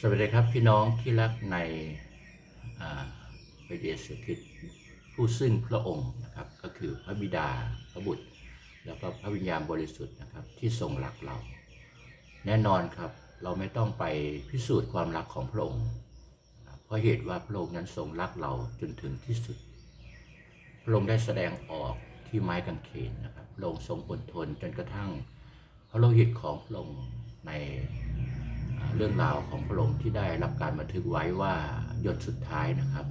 สวัสดีครับพี่น้องที่รักในพระเยซูคริสต์ผู้ซึ่งพระองค์นะครับก็คือพระบิดาพระบุตร แล้วก็พระวิญญาณบริสุทธิ์นะครับที่ทรงรักเรา แน่นอนครับเราไม่ต้องไปพิสูจน์ความรักของพระองค์ เพราะเหตุว่าพระองค์นั้นทรงรักเราจนถึงที่สุด พระองค์ได้แสดงออกที่ไม้กางเขนนะครับพระองค์ทรงอดทนจนกระทั่งพระโลหิตของพระองค์ใน เรื่องราวของพระองค์ที่ได้รับการบันทึกไว้ว่าหยดสุดท้ายนะครับ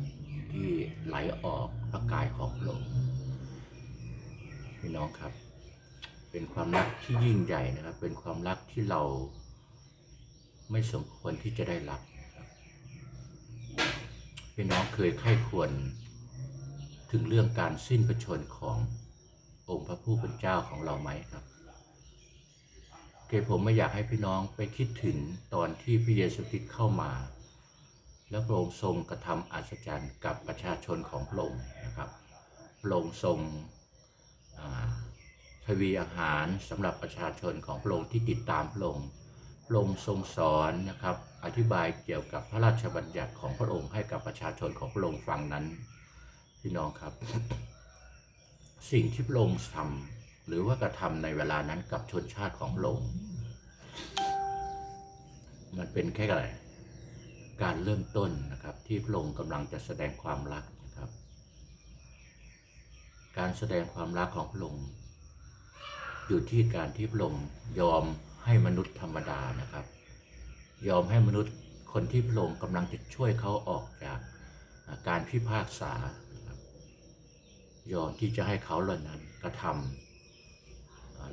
ที่ไหลออกพระกายของพระองค์พี่น้องครับ เป็นความรักที่ยิ่งใหญ่นะครับ เป็นความรักที่เราไม่สมควรที่จะได้รับพี่น้องเคยไข้ควรถึงเรื่องการสิ้นพระชนขององค์พระผู้เป็นเจ้าของเราไหมครับ เกผมไม่อยากให้พี่น้องไปคิดถึงตอนที่พระเยซูคริสต์เข้ามา แล้วพระองค์ทรงกระทำอัศจรรย์กับประชาชนของพระองค์นะครับพระองค์ทรงอ่าทวีอาหารสำหรับประชาชนของพระองค์ที่ติดตามพระองค์พระองค์ทรงสอนนะครับอธิบายเกี่ยวกับพระราชบัญญัติของพระองค์ให้กับประชาชนของพระองค์ฟังนั้นพี่น้องครับ สิ่งที่พระองค์ทำหรือว่ากระทำในเวลานั้นกับชนชาติของพระองค์ มันเป็นแค่อะไรการเริ่มต้นนะครับที่พระองค์กำลังจะแสดงความรักนะครับ การแสดงความรักของพระองค์อยู่ที่การที่พระองค์ยอมให้มนุษย์ธรรมดานะครับ ยอมให้มนุษย์คนที่พระองค์กำลังจะช่วยเขาออกจากการพิพากษายอมที่จะให้เขาเหล่านั้นกระทำ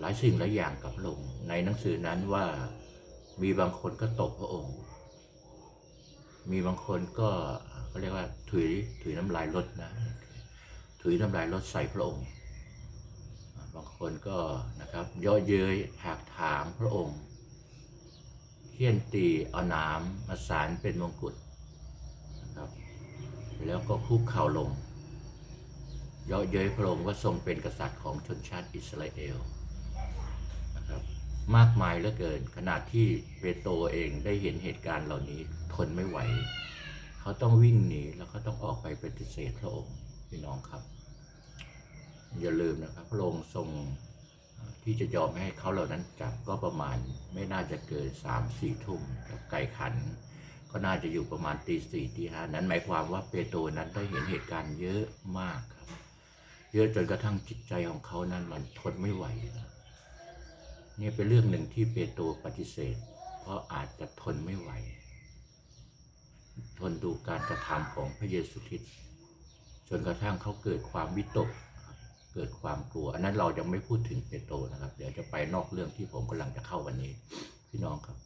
หลายสิ่งหลายอย่างกับพระองค์ในหนังสือนั้นว่ามีบางคนก็ตกพระองค์ มีบางคนก็เขาเรียกว่าถุยถุยน้ำลายลดนะถุยน้ำลายลดใส่พระองค์ บางคนก็นะครับย่อเย้ยหักถางพระองค์เคี่ยนตีเอาน้ำมาสารเป็นมงกุฎนะครับแล้วก็คุกเข่าลงยาะเย้ยพระองค์ว่าทรงเป็นกษัตริย์ของชนชาติอิสราเอล มากมายเหลือเกิน ขนาดที่เปโตรเองได้เห็นเหตุการณ์เหล่านี้ทนไม่ไหว เขาต้องวิ่งหนีแล้วก็ต้องออกไปปฏิเสธพระองค์พี่น้องครับ อย่าลืมนะครับ พระองค์ทรงที่จะยอมให้เขาเหล่านั้นจับก็ประมาณไม่น่าจะเกินสามสี่ทุ่มครับไก่ขัน ก็น่าจะอยู่ประมาณตีสี่ตีห้านั้นหมายความว่าเปโตรนั้นได้เห็นเหตุการณ์เยอะมากครับ เยอะจนกระทั่งจิตใจของเขานั้นมันทนไม่ไหวนะ นี่เป็นเรื่องหนึ่งที่เปโตรปฏิเสธ เพราะอาจจะทนไม่ไหว ทนดูการกระทำของพระเยซูคริสต์จนกระทั่งเขาเกิดความวิตก เกิดความกลัว อันนั้นเรายังไม่พูดถึงเปโตรนะครับ เดี๋ยวจะไปนอกเรื่องที่ผมกำลังจะเข้าวันนี้ พี่น้องครับ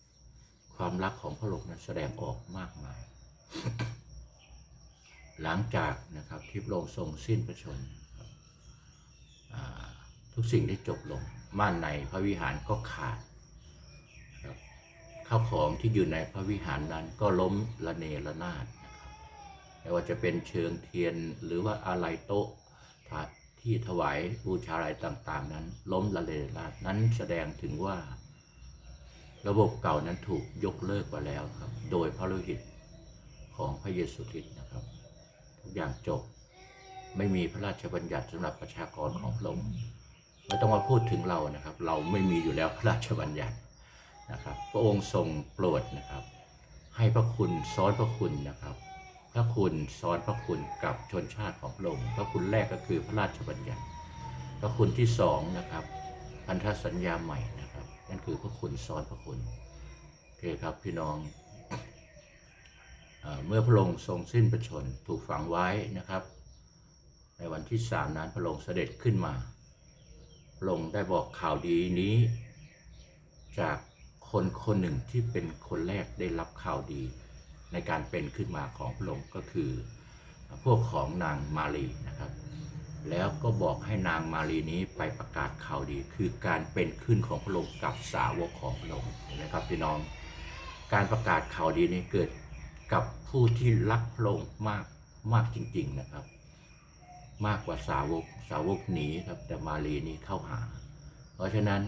ความรักของพระองค์นั้นแสดงออกมากมาย หลังจากนะครับที่พระองค์ทรงสิ้นพระชนทุกสิ่งได้จบลง ม่านในพระวิหารก็ขาดข้าวของที่อยู่ในพระวิหารนั้นก็ล้มละเนระนาดนะครับไม่ว่าจะเป็นเชิงเทียนหรือว่าอะไรโต๊ะที่ถวายบูชาอะไรต่าง ๆ นั้น ล้มละเนระนาดนั้นแสดงถึงว่า ระบบเก่านั้นถูกยกเลิกไปแล้วครับ โดยพระโลหิตของพระเยซูคริสต์นะครับ ทุกอย่างจบไม่มีพระราชบัญญัติสำหรับประชากรของพระองค์ ไม่ต้องมาพูดถึงเรานะครับ เราไม่มีอยู่แล้วพระราชบัญญัตินะครับ พระองค์ทรงโปรดนะครับ ให้พระคุณซ้อนพระคุณนะครับ พระคุณซ้อนพระคุณกับชนชาติของพระองค์พระคุณแรกก็คือพระราชบัญญัติ พระคุณที่สองนะครับพันธสัญญาใหม่นะครับ นั่นคือพระคุณซ้อนพระคุณโอเคครับพี่น้องเอเมื่อพระองค์ทรงสิ้นพระชนถูกฝังไว้นะครับ ในวันที่สามนั้นพระองค์เสด็จขึ้นมา พระองได้บอกข่าวดีนี้ จากคนคนหนึ่งที่เป็นคนแรกได้รับข่าวดี ในการเป็นขึ้นมาของพระองค์ก็คือ พวกของนางมารีนะครับ แล้วก็บอกให้นางมารีนี้ไปประกาศข่าวดี คือการเป็นขึ้นของพระองค์กับสาวกของพระองค์นไหมครับพี่น้อง การประกาศข่าวดีนี้เกิดกับผู้ที่รักพระองค์มากมากจริง ๆนะครับ มากกว่าสาวก สาวกหนีครับแต่มารีนี้เข้าหา เพราะฉะนั้น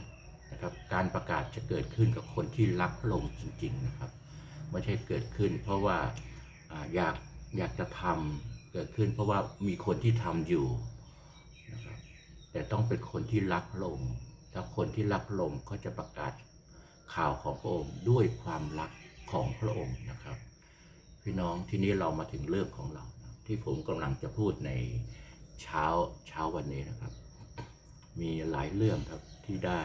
นะครับการประกาศจะเกิดขึ้นกับคนที่รักพระองค์จริงๆนะครับไม่ใช่เกิดขึ้น เพราะว่าอยากอยากจะทำเกิดขึ้น เพราะว่ามีคนที่ทำอยู่นะครับแต่ต้องเป็นคนที่รักพระองค์ถ้าคนที่รักพระองค์เขาจะประกาศข่าวของพระองค์ด้วยความรักของพระองค์นะครับ พี่น้องที่นี้เรามาถึงเรื่องของเราที่ผมกำลังจะพูดใน เช้าเช้าวันนี้นะครับ มีหลายเรื่องครับที่ได้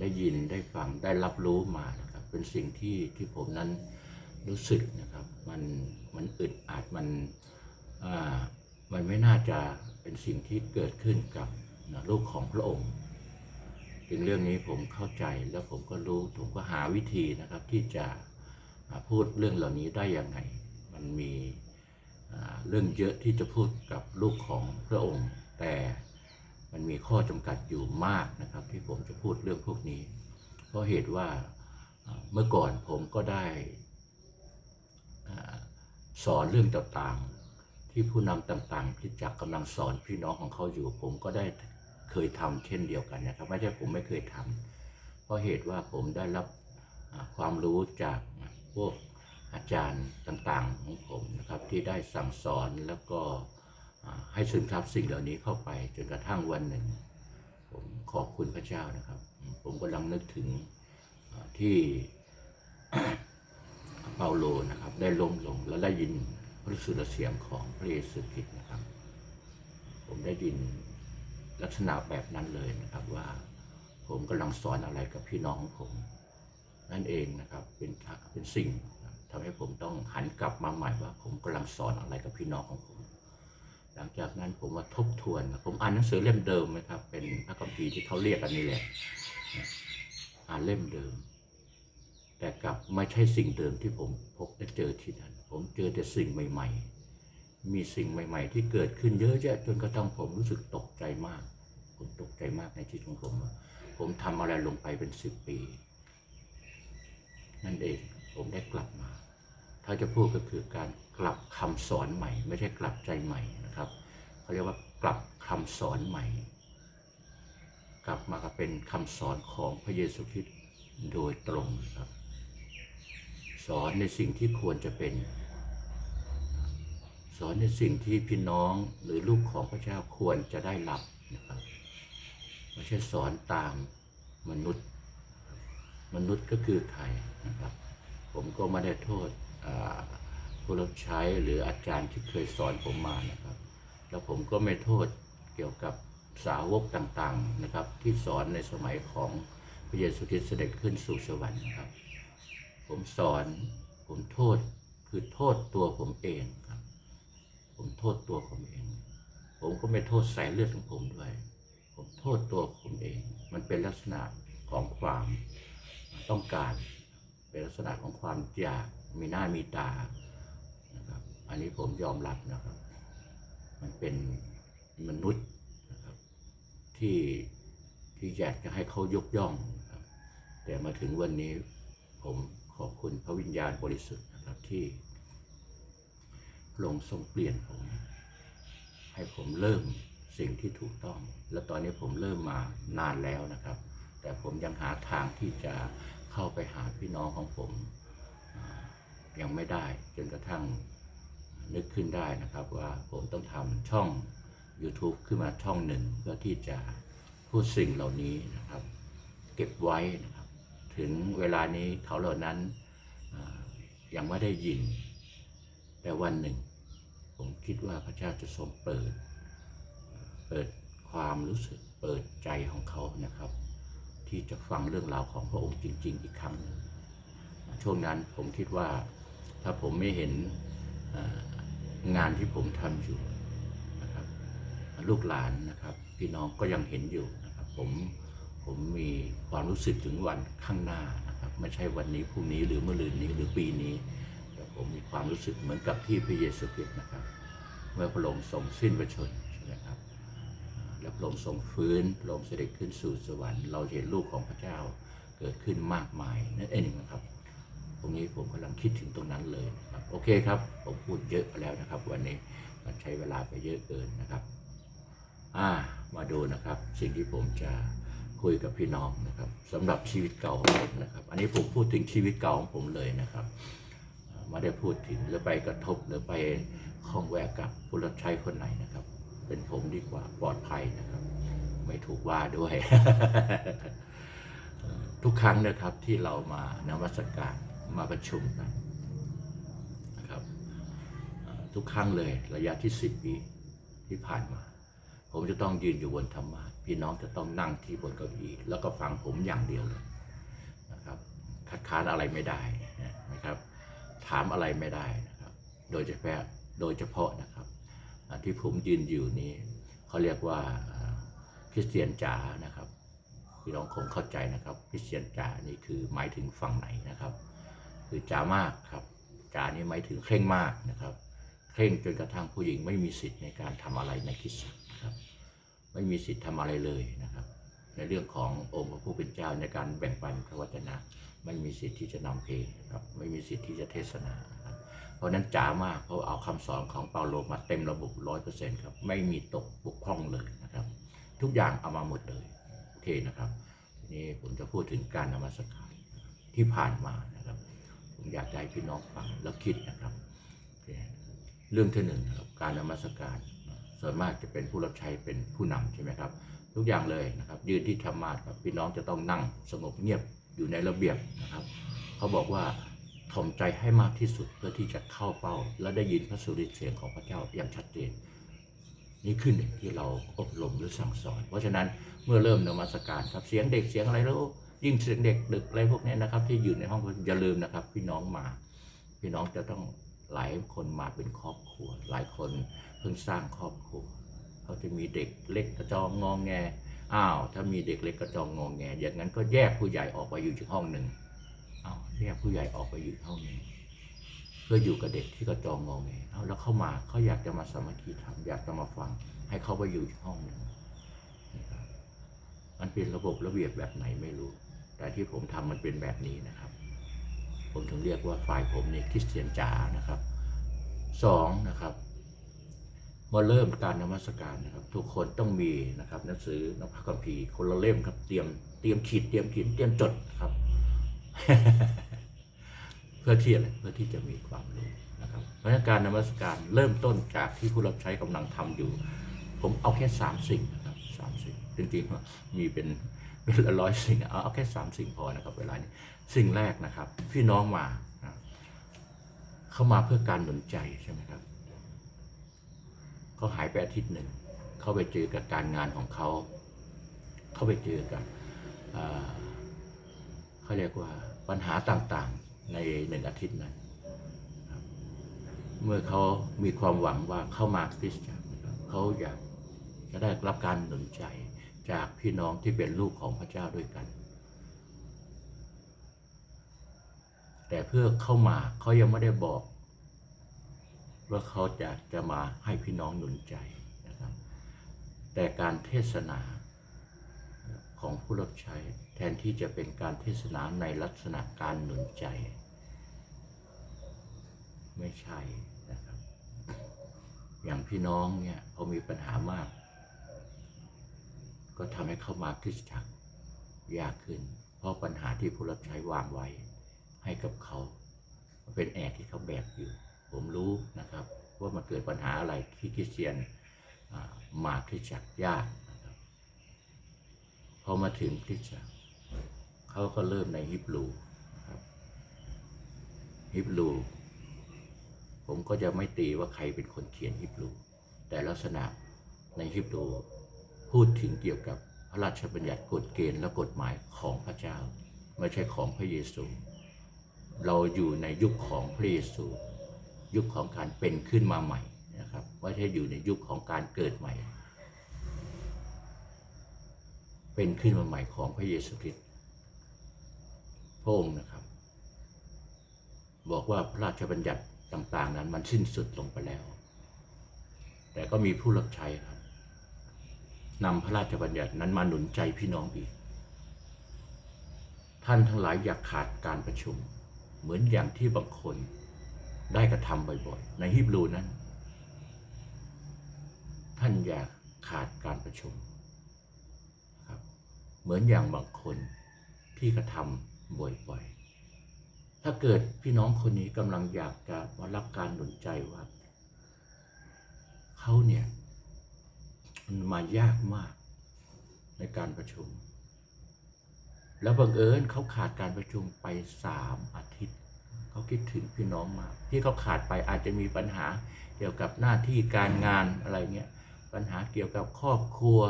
ได้ยินได้ฟังได้รับรู้มานะครับ เป็นสิ่งที่ที่ผมนั้นรู้สึกนะครับมันมันอึดอัดมันอ่ามันไม่น่าจะเป็นสิ่งที่เกิดขึ้นกับนะลูกของพระองค์ถึงเรื่องนี้ผมเข้าใจแล้วผมก็รู้ผมก็หาวิธีนะครับที่จะพูดเรื่องเหล่านี้ได้ยังไง มันมี เรื่องเยอะที่จะพูดกับลูกของพระองค์ แต่มันมีข้อจำกัดอยู่มากนะครับ ที่ผมจะพูดเรื่องพวกนี้ เพราะเหตุว่าเมื่อก่อนผมก็ได้สอนเรื่องต่างๆ ที่ผู้นำต่างๆที่จักกำลังสอนพี่น้องของเขาอยู่ ผมก็ได้เคยทำเช่นเดียวกันนะครับไม่ใช่ผมไม่เคยทำเพราะเหตุว่าผมได้รับความรู้จากพวก อาจารย์ต่างๆของผมนะครับที่ได้สั่งสอนแล้วก็ให้ซึมซับสิ่งเหล่านี้เข้าไปจนกระทั่งวันหนึ่ง ผมขอบคุณพระเจ้านะครับ ผมกำลังนึกถึงที่เปาโลนะครับ ได้ล้มลงแล้วได้ยินพระสุรเสียงของพระเยซูคริสต์นะครับ ผมได้ยินลักษณะแบบนั้นเลยนะครับว่าผมกำลังสอนอะไรกับพี่น้องของผม นั่นเองนะครับเป็นเป็นสิ่ง ทำให้ผมต้องหันกลับมาใหม่ว่า ผมกำลังสอนอะไรกับพี่น้องของผม หลังจากนั้นผมมาทบทวน ผมอ่านหนังสือเล่มเดิมนะครับ เป็นพระคัมภีร์ที่เขาเรียกกันนี่แหละอ่านเล่มเดิม แต่กลับไม่ใช่สิ่งเดิมที่ผมพบได้เจอที่นั่นผมเจอแต่สิ่งใหม่ ๆ มีสิ่งใหม่ ๆ ที่เกิดขึ้นเยอะแยะจนกระทั่งผมรู้สึกตกใจมาก ผมตกใจมากในชีวิตของผมว่าผมทำอะไรลงไปเป็นสิบปี นั่นเองผมได้กลับมา ถ้าจะพูดก็คือการกลับคำสอนใหม่ ไม่ใช่กลับใจใหม่นะครับเขาเรียกว่ากลับคำสอนใหม่ กลับมาก็เป็นคำสอนของพระเยซูคริสต์โดยตรงครับ สอนในสิ่งที่ควรจะเป็น สอนในสิ่งที่พี่น้องหรือลูกของพระเจ้าควรจะได้รับนะครับไม่ใช่สอนตามมนุษย์ มนุษย์ก็คือใครนะครับ ผมก็ไม่ได้โทษ ผู้รับใช้หรืออาจารย์ที่เคยสอนผมมานะครับ แล้วผมก็ไม่โทษเกี่ยวกับสาวกต่างๆนะครับ ที่สอนในสมัยของพระเยซูคริสต์เสด็จขึ้นสู่สวรรค์นะครับ ผมสอนผมโทษคือโทษตัวผมเองครับ ผมโทษตัวผมเอง ผมก็ไม่โทษสายเลือดของผมด้วย ผมโทษตัวผมเอง มันเป็นลักษณะของความต้องการ เป็นลักษณะของความอยาก มีหน้ามีตานะครับ อันนี้ผมยอมรับนะครับ มันเป็นมนุษย์นะครับที่ที่อยากจะให้เขายกย่องนะครับ แต่มาถึงวันนี้ผมขอบคุณพระวิญญาณบริสุทธิ์นะครับที่พระองค์ทรงเปลี่ยนผม ให้ผมเริ่มสิ่งที่ถูกต้อง และตอนนี้ผมเริ่มมานานแล้วนะครับ แต่ผมยังหาทางที่จะเข้าไปหาพี่น้องของผม ยังไม่ได้จนกระทั่งนึกขึ้นได้นะครับว่าผมต้องทำช่อง YouTube ขึ้นมาช่องหนึ่งเพื่อที่จะพูดสิ่งเหล่านี้นะครับ เก็บไว้นะครับ ถึงเวลานี้เขาเหล่านั้นยังไม่ได้ยิน แต่วันหนึ่ง ผมคิดว่าพระเจ้าจะทรงเปิด เปิดความรู้สึกเปิดใจของเขานะครับ ที่จะฟังเรื่องราวของพระองค์จริง ๆ อีกครั้งหนึ่งช่วงนั้นผมคิดว่า ถ้าผมไม่เห็นงานที่ผมทำอยู่นะครับลูกหลานนะครับพี่น้องก็ยังเห็นอยู่นะครับผมผมมีความรู้สึกถึงวันข้างหน้านะครับไม่ใช่วันนี้พรุ่งนี้หรือเมื่อลืนนี้หรือปีนี้ แต่ผมมีความรู้สึกเหมือนกับที่พระเยซูคริสต์นะครับ เมื่อพระองค์ทรงสิ้นพระชนใช่ไหมครับและพระองค์ทรงฟื้นพระองค์เสด็จขึ้นสู่สวรรค์ เราเห็นลูกของพระเจ้าเกิดขึ้นมากมายนั่นเองนะครับ รงนี้ผมกำลังคิดถึงตรงนั้นเลยนะครับโอเคครับ ผมพูดเยอะแล้วนะครับ วันนี้มันใช้เวลาไปเยอะเกินนะครับอ่ามาดูนะครับ สิ่งที่ผมจะคุยกับพี่น้องนะครับสำหรับชีวิตเก่าของผมนะครับ อันนี้ผมพูดถึงชีวิตเก่าของผมเลยนะครับไม่ได้พูดถึงหรือไปกระทบหรือไปข้องแวะกับผู้รับใช้คนไหนนะครับ เป็นผมดีกว่าปลอดภัยนะครับ ไม่ถูกว่าด้วย ทุกครั้งนะครับที่เรามานมัสการ มาประชุมกันนะครับทุกครั้งเลยระยะที่สิบปีที่ผ่านมา ผมจะต้องยืนอยู่บนธรรมะพี่น้องจะต้องนั่งที่บนเก้าอี้แล้วก็ฟังผมอย่างเดียวเลยนะครับคัดค้านอะไรไม่ได้นะครับ ถามอะไรไม่ได้นะครับ โดยเฉพาะโดยเฉพาะนะครับที่ผมยืนอยู่นี้เขาเรียกว่าคริสเตียนจ๋านะครับพี่น้องคงเข้าใจนะครับคริสเตียนจ๋านี่คือหมายถึงฝั่งไหนนะครับ คือจามากครับจานี่หมายถึงเคร่งมากนะครับ เคร่งจนกระทั่งผู้หญิงไม่มีสิทธิ์ในการทำอะไรในคริสตจักครับ ไม่มีสิทธิ์ทำอะไรเลยนะครับ ในเรื่องขององค์พระผู้เป็นเจ้าในการแบ่งปันพระวจนะไม่มีสิทธิ์ที่จะนำเพลงนะครับ ไม่มีสิทธิ์ที่จะเทศนาครับเพราะนั้นจ๋ามากเพราะเอาคำสอนของเปาโลมาเต็มระบบร้อยเปอร์เซ็นต์ครับ ไม่มีตกบกพร่องเลยนะครับ ทุกอย่างเอามาหมดเลย โอเคนะครับ ทีนี้ผมจะพูดถึงการนมัสการที่ผ่านมา อยากจะให้พี่น้องฟังแล้วคิดนะครับ เรื่องที่หนึ่งครับการนมัสการส่วนมากจะเป็นผู้รับใช้เป็นผู้นำใช่ไหมครับ ทุกอย่างเลยนะครับ ยืนที่ธรรมาสครับพี่น้องจะต้องนั่งสงบเงียบอยู่ในระเบียบนะครับ เขาบอกว่าถ่อมใจให้มากที่สุดเพื่อที่จะเข้าเป้า และได้ยินพระสุริเสียงของพระเจ้าอย่างชัดเจนนี่คือหนึ่งที่เราอบรมหรือสั่งสอน เพราะฉะนั้นเมื่อเริ่มนมัสการครับเสียงเด็กเสียงอะไรแล้ว ยิ่งเสียงเด็กดึกอะไรพวกนี้นะครับ ที่อยู่ในห้องอย่าลืมนะครับ พี่น้องมา พี่น้องจะต้องหลายคนมาเป็นครอบครัว หลายคนเพิ่งสร้างครอบครัวเขาจะมีเด็กเล็กกระจองงองแงอ้าวถ้ามีเด็กเล็กกระจองงองแง อย่างนั้นก็แยกผู้ใหญ่ออกไปอยู่อีกห้องหนึ่งอ้าวแยกผู้ใหญ่ออกไปอยู่ห้องหนึ่งเพื่ออยู่กับเด็กที่กระจองงอแงเอาแล้วเข้ามาเขาอยากจะมาสมัคคีธรรมอยากจะมาฟัง ให้เขาไปอยู่อีกห้องหนึ่งนะครับมันเป็นระบบระเบียบแบบไหนไม่รู้ แต่ที่ผมทำมันเป็นแบบนี้นะครับ ผมถึงเรียกว่าฝ่ายผมนี่คริสเตียนจ๋านะครับสองนะครับเมื่อเริ่มการนมัสการนะครับ ทุกคนต้องมีนะครับหนังสือหนังพระคัมภีร์คนละเล่มครับเตรียมเตรียมขีดเตรียมขียนเตรียมจดครับ เพื่อที่อะไรเพื่อที่จะมีความรู้นะครับ เพราะฉะนั้นการนมัสการเริ่มต้นจากที่ผู้รับใช้กำลังทำอยู่ ผมเอาแค่สามสิ่งนะครับสามสิ่งจริงๆว่ามีเป็น ร้อยสิ่งเอาเอาแค่สามสิ่งพอนะครับ เวลานี้สิ่งแรกนะครับ พี่น้องมาเข้ามาเพื่อการหนุนใจใช่ไหมครับเขาหายไปอาทิตย์หนึ่งเขาไปเจอกับการงานของเขาเขาไปเจอกับเขาเรียกว่าปัญหาต่างๆในหนึ่งอาทิตย์นั้นเมื่อเขามีความหวังว่าเข้ามาคริสตจักรเขาอยากจะได้รับการหนุนใจ จากพี่น้องที่เป็นลูกของพระเจ้าด้วยกัน แต่เพื่อเข้ามาเขายังไม่ได้บอก ว่าเขาจะจะมาให้พี่น้องหนุนใจนะครับ แต่การเทศนาของผู้รับใช้แทนที่จะเป็นการเทศนาในลักษณะการหนุนใจ ไม่ใช่นะครับ อย่างพี่น้องเนี่ยพอมีปัญหามาก ก็ทำให้เข้ามาคริสตจักรยากขึ้น เพราะปัญหาที่ผู้รับใช้วางไว้ให้กับเขาเป็นแอกที่เขาแบกอยู่ ผมรู้นะครับว่ามันเกิดปัญหาอะไรที่คริสเตียนมาคริสตจักรยากนะครับพอมาถึงคริสตจักรเขาก็เริ่มในฮิบรูนะครับฮิบรูผมก็จะไม่ตีว่าใครเป็นคนเขียนฮิบรูแต่ลักษณะในฮิบรู พูดถึงเกี่ยวกับพระราชบัญญัติกฎเกณฑ์และกฎหมายของพระเจ้า ไม่ใช่ของพระเยซู เราอยู่ในยุคของพระเยซู ยุคของการเป็นขึ้นมาใหม่นะครับไม่ใช่อยู่ในยุคของการเกิดใหม่ เป็นขึ้นมาใหม่ของพระเยซูคริสต์พระองค์นะครับ บอกว่าพระราชบัญญัติต่างๆนั้นมันสิ้นสุดลงไปแล้ว แต่ก็มีผู้รับใช้ครับ นำพระราชบัญญัตินั้นมาหนุนใจพี่น้องอีก ท่านทั้งหลายอย่าขาดการประชุม เหมือนอย่างที่บางคนได้กระทำบ่อยๆ ในฮิบรูนั้น ท่านอย่าขาดการประชุมครับเหมือนอย่างบางคนที่กระทำบ่อยๆ ถ้าเกิดพี่น้องคนนี้กำลังอยากจะมารับการหนุนใจว่าเขาเนี่ย มันมายากมากในการประชุม แล้วบังเอิญเขาขาดการประชุมไปสามอาทิตย์เขาคิดถึงพี่น้องมาก ที่เขาขาดไปอาจจะมีปัญหาเกี่ยวกับหน้าที่การงานอะไรเงี้ยปัญหาเกี่ยวกับครอบครัว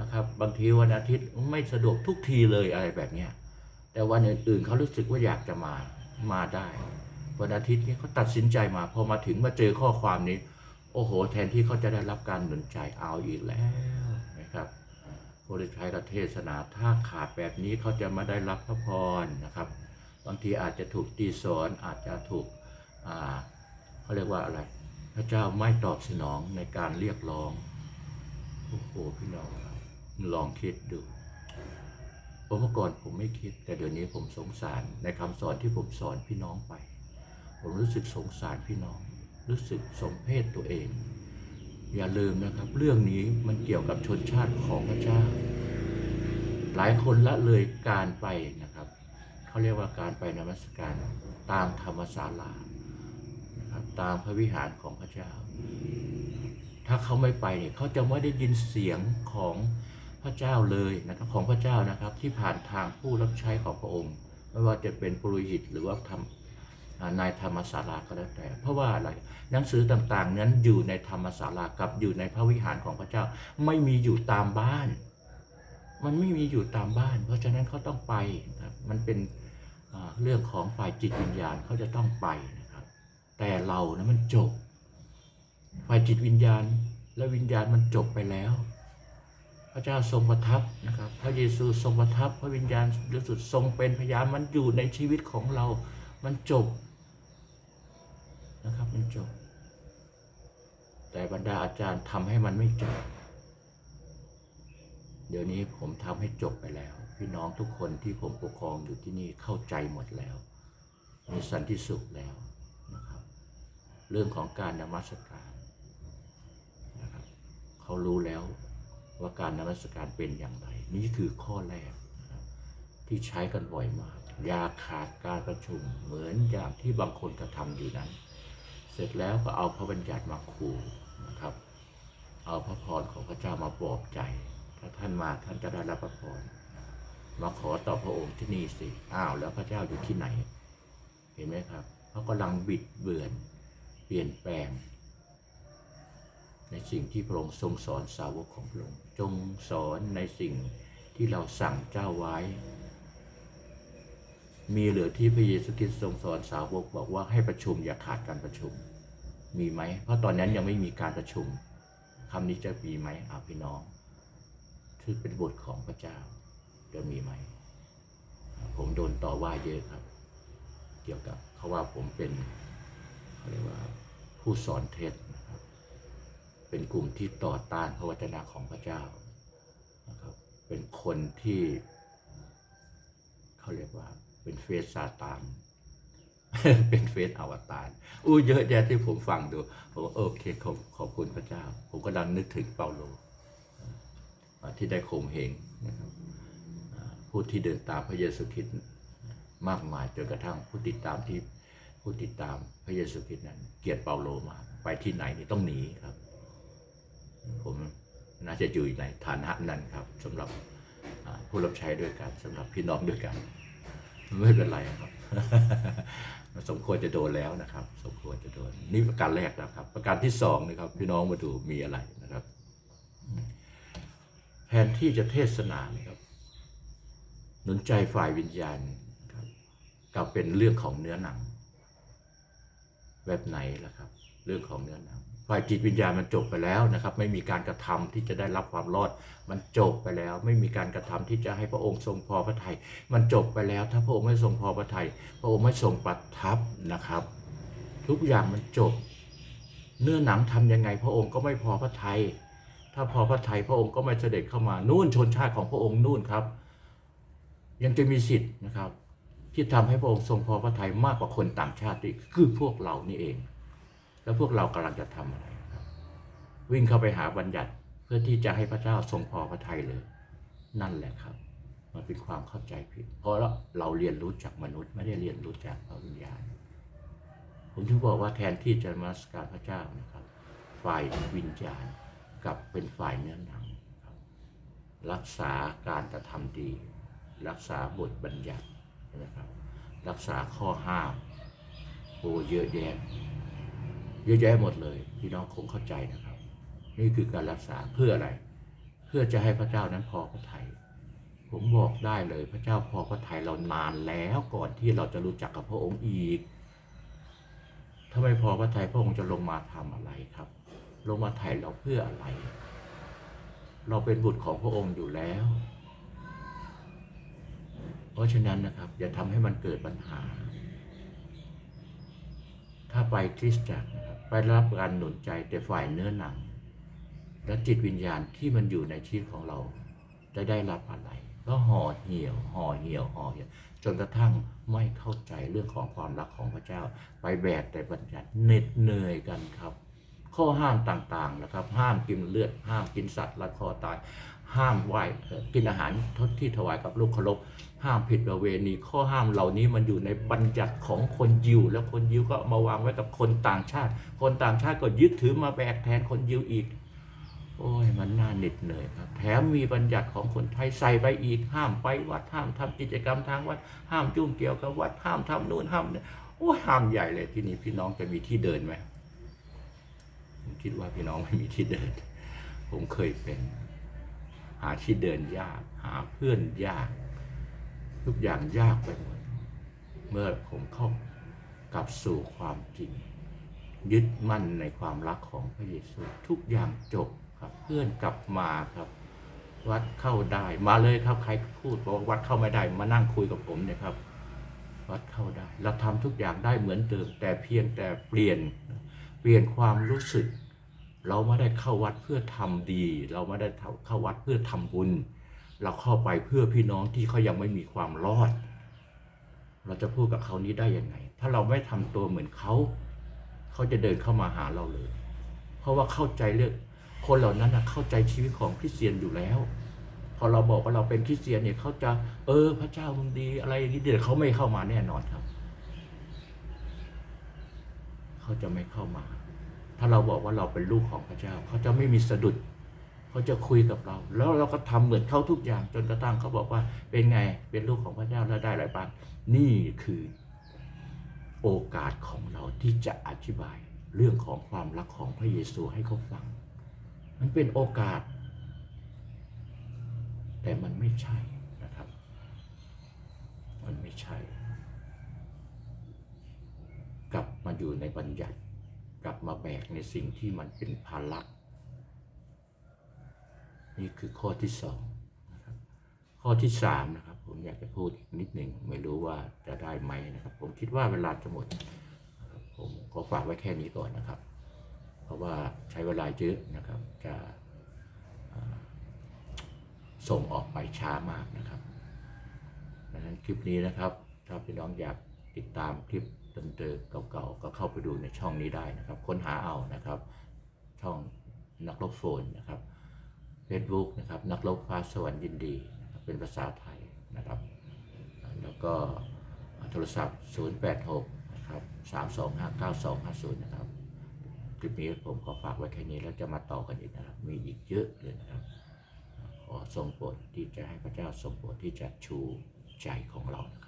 นะครับ บางทีวันอาทิตย์ไม่สะดวกทุกทีเลยอะไรแบบเนี้ยแต่วันอื่นๆเขารู้สึกว่าอยากจะมามาได้ วันอาทิตย์นี้เขาตัดสินใจมาพอมาถึงมาเจอข้อความนี้ อ้โห แทนที่เขาจะได้รับการหนุนใจเอาอีกแล้วนะครับพระฤทัยกเทศนาถ้าขาดแบบนี้เขาจะม่ได้รับพระพรนะครับ บางทีอาจจะถูกตีสอนอาจจะถูกอ่าเขาเรียกว่าอะไร พระเจ้าไม่ตอบสนองในการเรียกร้องโอ้โหพี่น้องลองคิดดูผมเมื่อก่อนผมไม่คิด แต่เดี๋ยวนี้ผมสงสารในคำสอนที่ผมสอนพี่น้องไป ผมรู้สึกสงสารพี่น้อง รู้สึกสมเพศตัวเอง อย่าลืมนะครับ เรื่องนี้มันเกี่ยวกับชนชาติของพระเจ้า หลายคนละเลยการไปนะครับเขาเรียกว่าการไปนมัสการตามธรรมศาลานะครับตามพระวิหารของพระเจ้า ถ้าเขาไม่ไปเนี่ยเขาจะไม่ได้ยินเสียงของพระเจ้าเลยนะครับของพระเจ้านะครับที่ผ่านทางผู้รับใช้ของพระองค์ ไม่ว่าจะเป็นปุโรหิตหรือว่าทำอ่า นายธรรมศาลาก็แล้วแต่ เพราะว่าอะไรหนังสือต่างๆ นั้นอยู่ในธรรมศาลากับอยู่ในพระวิหารของพระเจ้าไม่มีอยู่ตามบ้าน มันไม่มีอยู่ตามบ้าน เพราะฉะนั้นเขาต้องไปนะครับมันเป็นเรื่องของฝ่ายจิตวิญญาณเขาจะต้องไปนะครับ แต่เรานะมันจบ ฝ่ายจิตวิญญาณและวิญญาณมันจบไปแล้วพระเจ้าทรงประทับนะครับพระเยซูทรงประทับ พระวิญญาณบริสุทธิ์ทรงเป็นพยานมันอยู่ในชีวิตของเรา มันจบ นะครับ มันจบ แต่บรรดาอาจารย์ทำให้มันไม่จบ เดี๋ยวนี้ผมทำให้จบไปแล้ว พี่น้องทุกคนที่ผมปกครองอยู่ที่นี่เข้าใจหมดแล้ว มีสันติสุขแล้วนะครับ เรื่องของการนมัสการนะครับเขารู้แล้วว่าการนมัสการเป็นอย่างไร นี่คือข้อแรกรที่ใช้กันบ่อยมาก อย่าขาดการประชุมเหมือนอย่างที่บางคนกระทำอยู่นั้น สร็จแล้วก็เอาพระบัญญัติมาขู่นะครับ เอาพระพรของพระเจ้ามาปลอบใจ ถ้าท่านมาท่านจะได้รับพระพรมาขอต่อพระองค์ที่นี่สิอ้าวแล้วพระเจ้าอยู่ที่ไหน เห็นไหมครับเขากำลังบิดเบือน เปลี่ยนแปลง ในสิ่งที่พระองค์ทรงสอนสาวกของพระองค์จงสอนในสิ่งที่เราสั่งเจ้าไว้ มีเหลือที่พระเยซูคริสต์ทรงสอนสาวกบอกว่าให้ประชุมอย่าขาดการประชุม มีไหม เพราะตอนนั้นยังไม่มีการประชุมคำนี้จะมีไหมอาพี่น้องถือเป็นบทของพระเจ้า จะมีไหม ผมโดนต่อว่าเยอะครับ เกี่ยวกับเขาว่าผมเป็นเขาเรียกว่าผู้สอนเท็จนะครับ เป็นกลุ่มที่ต่อต้านพระวจนะของพระเจ้านะครับ เป็นคนที่เขาเรียกว่า เป็นเฟสซาตานเป็นเฟสอวตารอู้เยอะแยะที่ผมฟังดูผมว่าโอเคขอบขอบคุณพระเจ้า ผมก็ดังนึกถึงเปาโลที่ได้ข่มเหงนะครับผู้ที่เดินตามพระเยซูคริสต์มากมายจนกระทั่งผู้ติดตามที่ผู้ติดตามพระเยซูคริสต์นั้น เกลียดเปาโลมากไปที่ไหนนี่ต้องหนีครับ ผมน่าจะอยู่ในฐานะนั้นครับสำหรับผู้รับใช้ด้วยกันสำหรับพี่น้องด้วยกัน ไม่เป็นไรครับ สมควรจะโดนแล้วนะครับ สมควรจะโดน นี่ประการแรกนะครับ ประการที่สองนะครับพี่น้องมาดูมีอะไรนะครับ แทนที่จะเทศนานะครับหนุนใจฝ่ายวิญญาณครับกลับเป็นเรื่องของเนื้อหนัง แบบไหนล่ะครับ เรื่องของเนื้อหนัง ฝ่ายจิตวิญญาณมันจบไปแล้วนะครับ ไม่มีการกระทำที่จะได้รับความรอด มันจบไปแล้ว ไม่มีการกระทำที่จะให้พระองค์ทรงพอพระทัยมันจบไปแล้ว ถ้าพระองค์ไม่ทรงพอพระทัยพระองค์ไม่ทรงประทับนะครับ ทุกอย่างมันจบ เนื้อหนังทำยังไง พระองค์ก็ไม่พอพระทัยถ้าพอพระทัยพระองค์ก็ไม่เสด็จเข้ามานู่นชนชาติของพระองค์นู่นครับ ยังจะมีสิทธิ์นะครับ ที่ทำให้พระองค์ทรงพอพระทัยมากกว่าคนต่างชาติคือพวกเรานี่เอง แล้วพวกเรากำลังจะทำอะไรครับ วิ่งเข้าไปหาบัญญัติเพื่อที่จะให้พระเจ้าทรงพอพระทัยเลย นั่นแหละครับ มันเป็นความเข้าใจผิด เพราะเราเรียนรู้จากมนุษย์ไม่ได้เรียนรู้จากพระวิญญาณผมถึงบอกว่าแทนที่จะมาสการพระเจ้านะครับ ฝ่ายวิญญาณกับเป็นฝ่ายเนื้อหนังครับ รักษาการกระทำดี รักษาบทบัญญัตินะครับ รักษาข้อห้ามโอ้เยอะแยะ เยอะแยะหมดเลย พี่น้องคงเข้าใจนะครับ นี่คือการรักษาเพื่ออะไร เพื่อจะให้พระเจ้านั้นพอพระทัยผมบอกได้เลยพระเจ้าพอพระทัยเรานานแล้วก่อนที่เราจะรู้จักกับพระองค์อีกถ้าไม่พอพระทัยพระองค์จะลงมาทำอะไรครับ ลงมาไถ่เราเพื่ออะไร เราเป็นบุตรของพระองค์อยู่แล้ว เพราะฉะนั้นนะครับ อย่าทำให้มันเกิดปัญหา ถ้าไปคริสตจักรนะครับไปรับการหนุนใจแต่ฝ่ายเนื้อหนัง และจิตวิญญาณที่มันอยู่ในชีวิตของเราจะได้รับอะไร ก็ห่อเหี่ยวห่อเหี่ยวห่อเหี่ยวจนกระทั่งไม่เข้าใจเรื่องของความรักของพระเจ้า ไปแบกแต่บัญญัติเหน็ดเหนื่อยกันครับ ข้อห้ามต่างๆนะครับ ห้ามกินเลือด ห้ามกินสัตว์ละคอตาย ห้ามไหวเอ่อกินอาหารทดที่ถวายกับลูกเคารพ ห้ามผิดประเวณี ข้อห้ามเหล่านี้มันอยู่ในบัญญัติของคนยิว แล้วคนยิวก็มาวางไว้กับคนต่างชาติ คนต่างชาติก็ยึดถือมาแบกแทนคนยิวอีก โอ้ยมันน่าเหน็ดเหนื่อยครับ แถมมีบัญญัติของคนไทยใส่ไปอีก ห้ามไปวัดห้ามทำกิจกรรมทางวัด ห้ามจุ่มเกี่ยวกับวัดห้ามทำนู่นห้ามนี่โอ้ยห้ามใหญ่เลยที่นี่พี่น้องจะมีที่เดินไหมผมคิดว่าพี่น้องไม่มีที่เดิน ผมเคยเป็น หาที่เดินยาก หาเพื่อนยาก ทุกอย่างยากไปหมด เมื่อผมเข้ากลับสู่ความจริง ยึดมั่นในความรักของพระเยซูทุกอย่างจบครับ เพื่อนกลับมาครับ วัดเข้าได้มาเลยครับใครพูดบอกว่าวัดเข้าไม่ได้มานั่งคุยกับผมเนี่ยครับ วัดเข้าได้ เราทำทุกอย่างได้เหมือนเดิม แต่เพียงแต่เปลี่ยนเปลี่ยนความรู้สึก เราไม่ได้เข้าวัดเพื่อทำดี เราไม่ได้เข้าวัดเพื่อทำบุญ เราเข้าไปเพื่อพี่น้องที่เขายังไม่มีความรอด เราจะพูดกับเขานี้ได้ยังไง ถ้าเราไม่ทำตัวเหมือนเขาเขาจะเดินเข้ามาหาเราเลย เพราะว่าเข้าใจเรื่องคนเหล่านั้นนะเข้าใจชีวิตของคริสเตียนอยู่แล้ว พอเราบอกว่าเราเป็นคริสเตียนเนี่ยเขาจะเออพระเจ้ามึงดีอะไรอย่างนี้เดี๋ยวเขาไม่เข้ามาแน่นอนครับเขาจะไม่เข้ามา ถ้าเราบอกว่าเราเป็นลูกของพระเจ้า เขาจะไม่มีสะดุด เขาจะคุยกับเรา แล้วเราก็ทำเหมือนเขาทุกอย่างจนกระทั่งเขาบอกว่าเป็นไงเป็นลูกของพระเจ้าแล้วได้อะไรบ้างนี่คือโอกาสของเราที่จะอธิบายเรื่องของความรักของพระเยซูให้เขาฟัง มันเป็นโอกาส แต่มันไม่ใช่นะครับ มันไม่ใช่ กลับมาอยู่ในบัญญัติ กลับมาแบกในสิ่งที่มันเป็นภาระ นี่คือข้อที่สองนะครับข้อที่สามนะครับ ผมอยากจะพูดอีกนิดหนึ่งไม่รู้ว่าจะได้ไหมนะครับ ผมคิดว่าเวลาจะหมดผมขอฝากไว้แค่นี้ก่อนนะครับ เพราะว่าใช้เวลาเยอะนะครับ จะส่งออกไปช้ามากนะครับดังนั้นคลิปนี้นะครับ ถ้าพี่น้องอยากติดตามคลิปเดิมๆเก่าๆก็เข้าไปดูในช่องนี้ได้นะครับ ค้นหาเอานะครับ ช่องนักรบโฟนนะครับ Facebook นะครับนักรบฟ้าสวรรค์ยินดีเป็นภาษาไทยนะครับ แล้วก็โทรศัพท์ 086นะครับ3259250 นะครับ คลิปนี้ผมขอฝากไว้แค่นี้แล้วจะมาต่อกันอีกนะครับ มีอีกเยอะเลยนะครับ ขอทรงโปรดที่จะให้พระเจ้าทรงโปรดที่จะชูใจของเรานะครับ